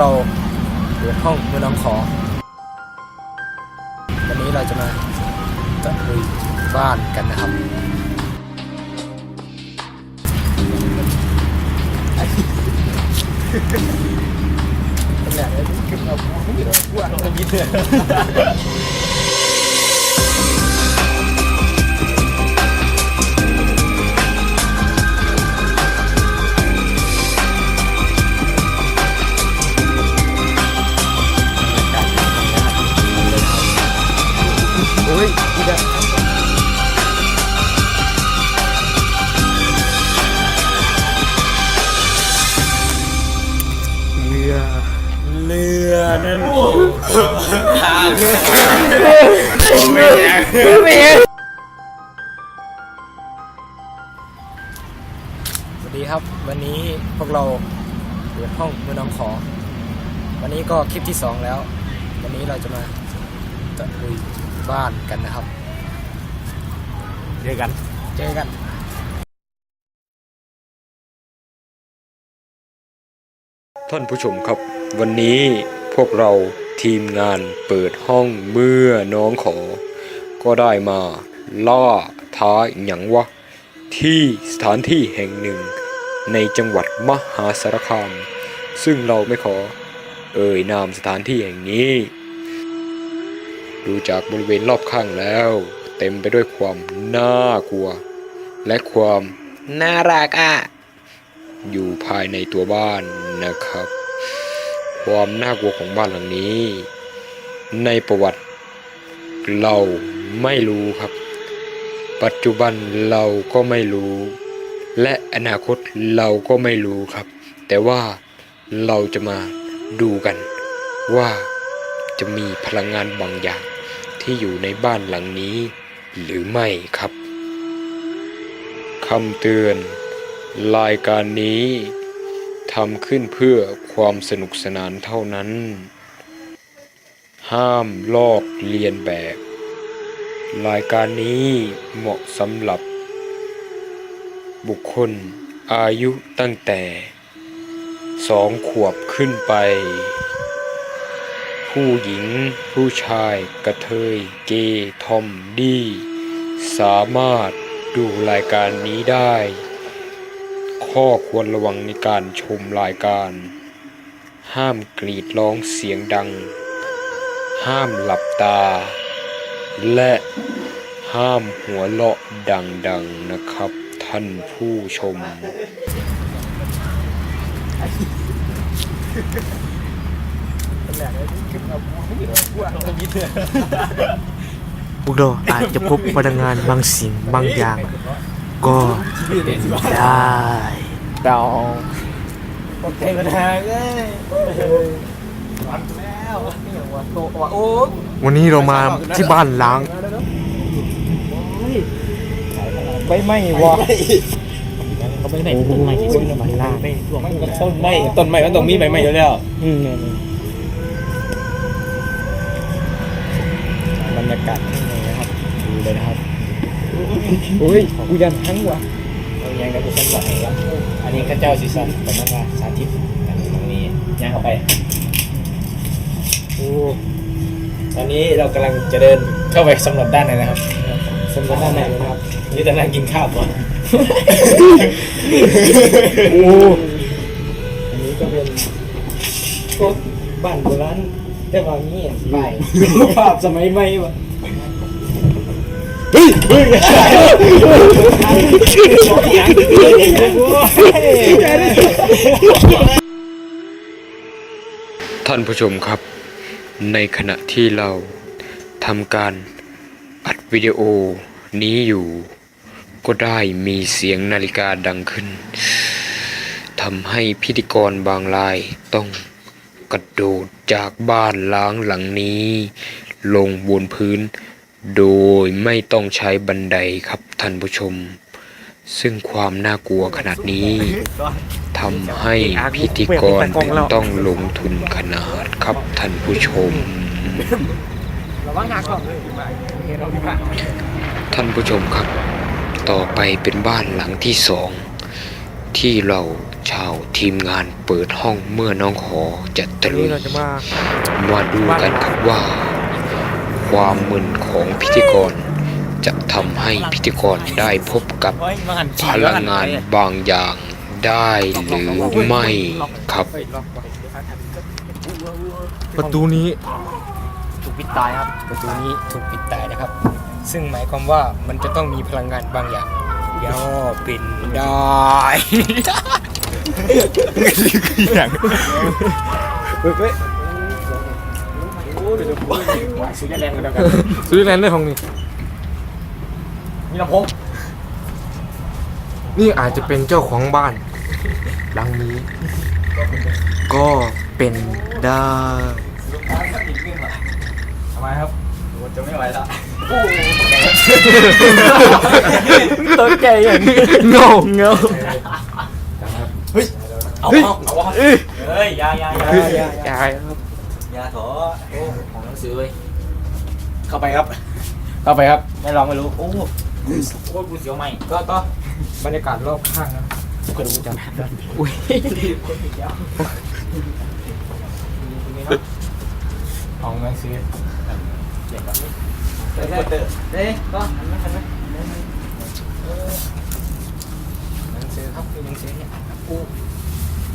เราเปิดห้องเมื่อน้องขอ วันนี้เราจะมาตะลุยบ้านกันนะครับนั่นแหละขึ้นมาพูดพูดอะไรนิดเดีย ด้วยเรือเรือนั่นสวัสดีครับ วันนี้พวกเราเปิดห้องมือน้องขอ วันนี้ก็คลิปที่สองแล้ว วันนี้เราจะมาตะลุย บ้านกันนะครับ เจอกัน เจอกันท่านผู้ชมครับ วันนี้พวกเราทีมงานเปิดห้องเมื่อน้องขอ ก็ได้มาล่าท้าหยังวะ ที่สถานที่แห่งหนึ่ง ในจังหวัดมหาสารคาม ซึ่งเราไม่ขอ เอ่ยนามสถานที่แห่งนี้ ดูจากบริเวณรอบข้างแล้ว เต็มไปด้วยความน่ากลัว และความน่ารักอะ อยู่ภายในตัวบ้านนะครับ ความน่ากลัวของบ้านหลังนี้ ในประวัติ เราไม่รู้ครับ ปัจจุบันเราก็ไม่รู้ และอนาคตเราก็ไม่รู้ครับ แต่ว่าเราจะมาดูกันว่า จะมีพลังงานบางอย่างที่อยู่ในบ้านหลังนี้ หรือไม่ครับคำเตือน รายการนี้ทำขึ้นเพื่อความสนุกสนานเท่านั้น ห้ามลอกเลียนแบบ รายการนี้เหมาะสำหรับ บุคคลอายุตั้งแต่สองขวบขึ้นไป ผู้หญิง ผู้ชาย กระเทย เกย์ทอมดี สามารถดูรายการนี้ได้ ข้อควรระวังในการชมรายการ ห้ามกรีดร้องเสียงดัง ห้ามหลับตา และห้ามหัวเราะดังๆนะครับ ท่านผู้ชมนั่น แหละขึ้นมาพูดพูดอะไรนิดเดียวพวกเราอาจจะพบพลังงานบางสิ่งบางอย่าง ก็ได้ดาวโอเคมาทางเลยวันแล้วนี่ว่าโตว่าโอ้วันนี้เรามาที่บ้านล้างไปไม่วะเขาไม่ไหนต้นไม้ที่ต้นไม้ล้างต้นไม้ต้นไม้มันต้องมีใบไม้อยู่แล้วอืม รรยากาศข้างในนะครับ ดูเลยนะครับโอ้ยกูยันทั้งวะเรายังกับผู้ชมก่อนครับอันนี้ข้าเจ้าซีซั่นแต่นั่นว่าสาธิตกันตรงนี้ย่างเข้าไปโอ้ตอนนี้เรากำลังจะเดินเข้าไปสำรวจด้านในนะครับสมบูรณ์ด้านในเลยนะครับนี่ตอนนั่งกินข้าวก่อนโอ้อันนี้ก็เป็นพวกบ้านโบราณแต่ว่ามีใบภาพสมัยใหม่วะ ท่านผู้ชมครับ ในขณะที่เราทำการอัดวิดีโอนี้อยู่ ก็ได้มีเสียงนาฬิกาดังขึ้นทำให้พิธีกรบางรายต้องกระโดดจากบ้านล้างหลังนี้ ลงบนพื้น โดยไม่ต้องใช้บันไดครับท่านผู้ชม ซึ่งความน่ากลัวขนาดนี้ทำให้พิธีกรถึงต้องลงทุนขนาดครับท่านผู้ชม ท่านผู้ชมครับ ต่อไปเป็นบ้านหลังที่สองที่เราชาวทีมงานเปิดห้องเมื่อน้องขอจะตวันลุนี้ยมาดูกันครับว่า ความมึนของพิธีกร จะทำให้พิธีกรได้พบกับเฮ้ยมาหันพลังงานบางอย่างได้หรือไม่ครับเฮ้ยล็อกไว้ประตูนี้ถูกปิดตายครับ ประตูนี้ถูกปิดตายนะครับ ซึ่งหมายความว่ามันจะต้องมีพลังงานบางอย่างย่อเป็นได้อย่างเฮ้ย เฮ้ยซื้อดแรงกันแล้วกันซื้อแลนด์ได้ของนี่ มีลำโพงนี่อาจจะเป็นเจ้าของบ้าน หลังนี้ ก็เป็นได้ ลูกค้าสักอีกนึงเหรอทำไมครับจะไม่ไหวแล้วตกใจอย่างนี้เงาเงาเอาเอาเอาเฮ้ยยายายายายายครับ ยาถอโอ้ของหนังสือเว้ยเข้าไปครับ เข้าไปครับ ไม่ลองไม่รู้ โอ้โหโคตรกูเสียวใหม่ก็ต่อบรรยากาศรอบข้างนะกระดูกจับอุ้ยของหนังสือเก็บแบบนี้เฮ้ยเฮ้ยก็หันมาหันมาหนังสือครับคือหนังสือเนี่ยกู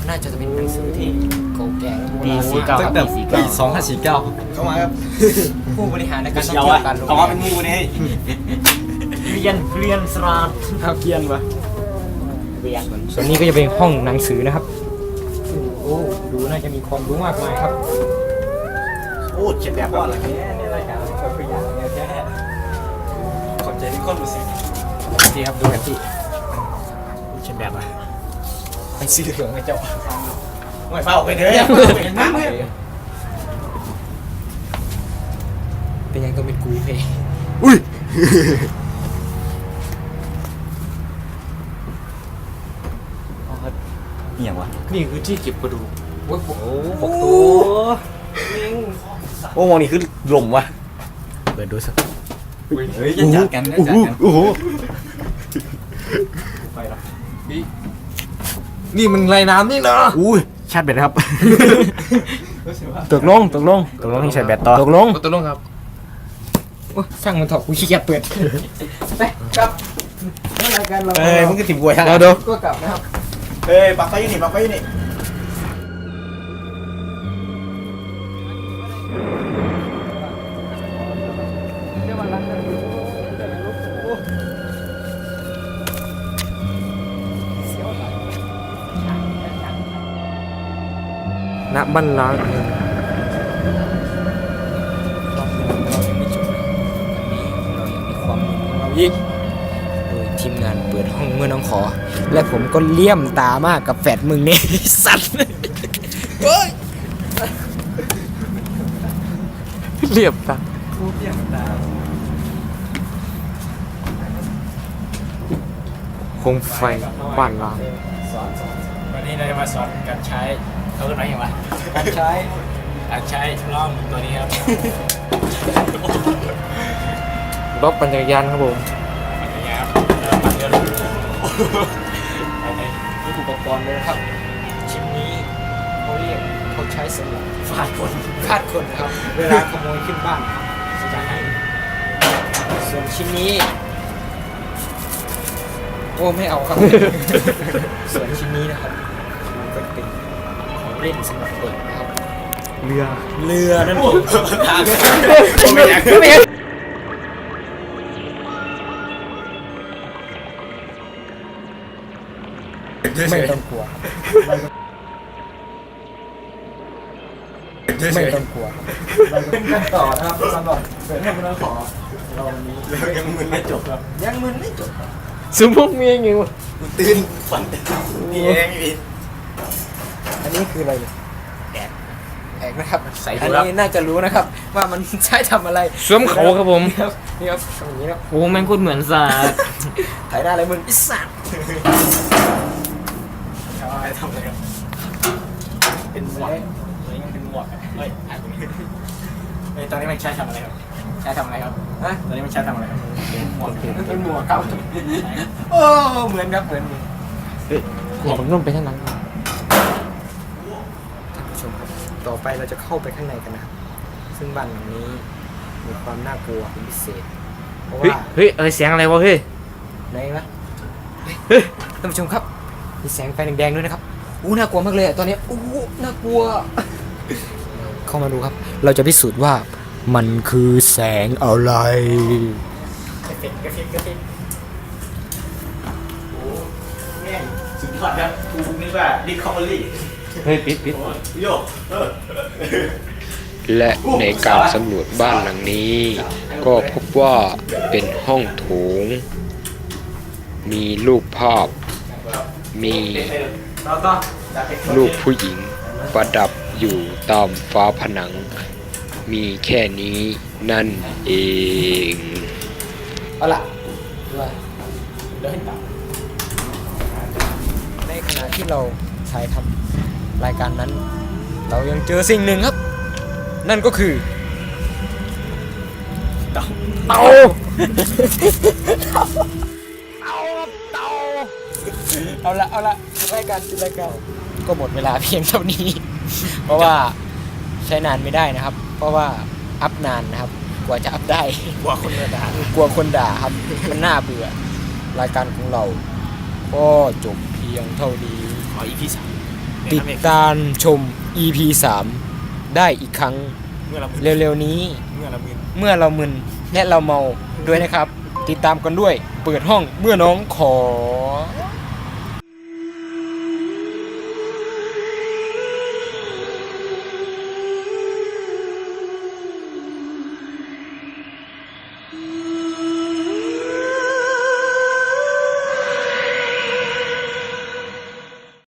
น่าจะเป็นหนังสือที่เก่าแก่ปีสี่เก้าครับปีสี่เก้าสองห้าสี่เก้าเข้ามาครับผู้บริหารในการท่องเดี๋ยวเที่ยวอะการโรงเอาแรมามเป็นงูนี่เรียนเรียนสราดครับเกียนวะเรียนส่วนนี้ก็จะเป็นห้องหนังสือนะครับโอ้ดูน่าจะมีความรู้มากมายครับ โอ้เจ็บแบบว่าอะไรนี่รายการเราตัวอย่างเนี่ยแค่ขอบใจที่คนรู้สึกที่ครับดูกันที่เจ็บแบบอะ ไปซื้อเหลืองให้เจ้าไม่เฝ้าไปเลยเห็นมากเลยเป็นยังต้องเป็นกูเพย์เหี่ยงวะนี่คือที่เก็บกระดูกโอ้โหหกตัวโอ้มองนี่คือหล่มวะเปิดดูสักเฮ้ยจัดกันจัดกันโอ้โหไปละ นี่มันไรน้ำนี่นะอุ้ยชาร์จแบตครับ ตกลงตกลงตกลงที่ใช้แบตต่อตกลงตกลงครับโอ้ช่างมันเถอะกูขี้เกียจเปิด ไปกลับรายการเราเอ้ยมึงก็ติดบวยฮะเดี๋ยวเดี๋ยว ก็กลับนะครับเฮ้ยปักไปอยู่นี่ปักไปอยู่นี่ รู้ของเราอีกโดยทีมงานเปิดห้องเมื่อน้องขอ และผมก็เลี่ยมตามากกับแฟดมึงเนี่ยสัตว์เฮ้ยเรียบตาคมไฟบ้านล้างวันนี้เราจะมาสอนการใช้ เขาเรียกว่าอย่างไรการใช้การใช้ล่องตัวนี้ครับรถปั่นจักรยานครับผมปัญญาครับแล้วปัญญาลูกโอเคนี่อุปกรณ์เลยนะครับ ชิ้นนี้เขาเรียกเขาใช้สำหรับฟาดคนฟาดคนครับ เวลาขโมยขึ้นบ้านจะให้ส่วนชิ้นนี้ โอ้ไม่เอาครับ ส่วนชิ้นนี้นะครับ มันก็เป็นของ เล่นสำหรับเด็กนะครับ เรือเรือนั่นเองไม่อยากไม่อยากไม่ต้องกลัว ไม่ต้องกลัวเราจะเป็นกันต่อนะครับสำหรับเปิดให้มันขอเราวันนี้ยังมึนไม่จบครับยังมึนไม่จบครับสมพกมีอย่างไงวะกูตื่นฝันนี่เองพี่อั นนี้คืออะไรเนี่ยแอกแอกนะครับใส่อัดูนครับ นี้น่าจะรู้นะครับ ว่ามันใช้ทำอะไรสวมเขาครับผม นี่ครับนี่ครับทำอย่างนี้นะโอ้แม่งพูดเหมือนสาดถ่ายหน้าอะไรมึงไอิสัตว์ทำอะไรทำอะไรครับเป็นหมวกตัวนี้มันเป็นหมวกอะเฮ้ยถ่ายตรงนี้เฮ้ยตอนนี้มันใช้ทำอะไรครับ ใช้ทำอะไรครับฮะตอนนี้มันใช้ทำอะไรครับหมวกเป็นหมวกครับโอ้เหมือนครับเหมือนเหมือนหัวมันนุ่มไปทั้งนั้นเต่อไปเราจะเข้าไปข้างในกันนะครับ ซึ่งบ้านหลังนี้มีความน่ากลัวเป็นพิเศษ เพราะเฮ้ยว่าเฮ้ยอะไรเสียงอะไรวะเฮ้ยไหนวะเฮ้ยท่านผู้ชมครับ มีแสงไฟแดงๆด้วยนะครับอู้น่ากลัวมากเลยอะตอนนี้อู้น่ากลัว เข้ามาดูครับ เราจะพิสูจน์ว่ามันคือแสงอะไรกระฟิกกระฟิกกระฟิกสุดยอดครับกูนึกว่าดิคอมเบอรี่ เฮ้ยปิดปิดโยเออและในการสำรวจบ้านหลังนี้ ก็พบว่าเป็นห้องโถง มีรูปภาพ มีแล้วก็รูปผู้หญิงประดับอยู่ตามฟ้าผนัง มีแค่นี้นั่นเองเอาล่ะว่าเดินต่อในขณะที่เราถ่ายทำ รายการนั้น เรายังเจอสิ่งหนึ่งครับ นั่นก็คือเตาเตาเตาเตาเอาละเอาละรายการคือรายการก็หมดเวลาเพียงเท่านี้ เพราะว่าใช้นานไม่ได้นะครับ เพราะว่าอัพนานนะครับ กว่าจะอัพได้กว่าคนจะด่ากลัวคนด่าครับ มันน่าเบื่อ รายการของเรา ก็จบเพียงเท่านี้ ขออีพีสาม ติดตามชม EP 3 ได้อีกครั้งเมื่อเรามึนเร็วๆนี้ เมื่อเรามึนเมื่อเรามึนและเราเมาด้วยนะครับ ติดตามกันด้วย เปิดห้องเมื่อน้องขอ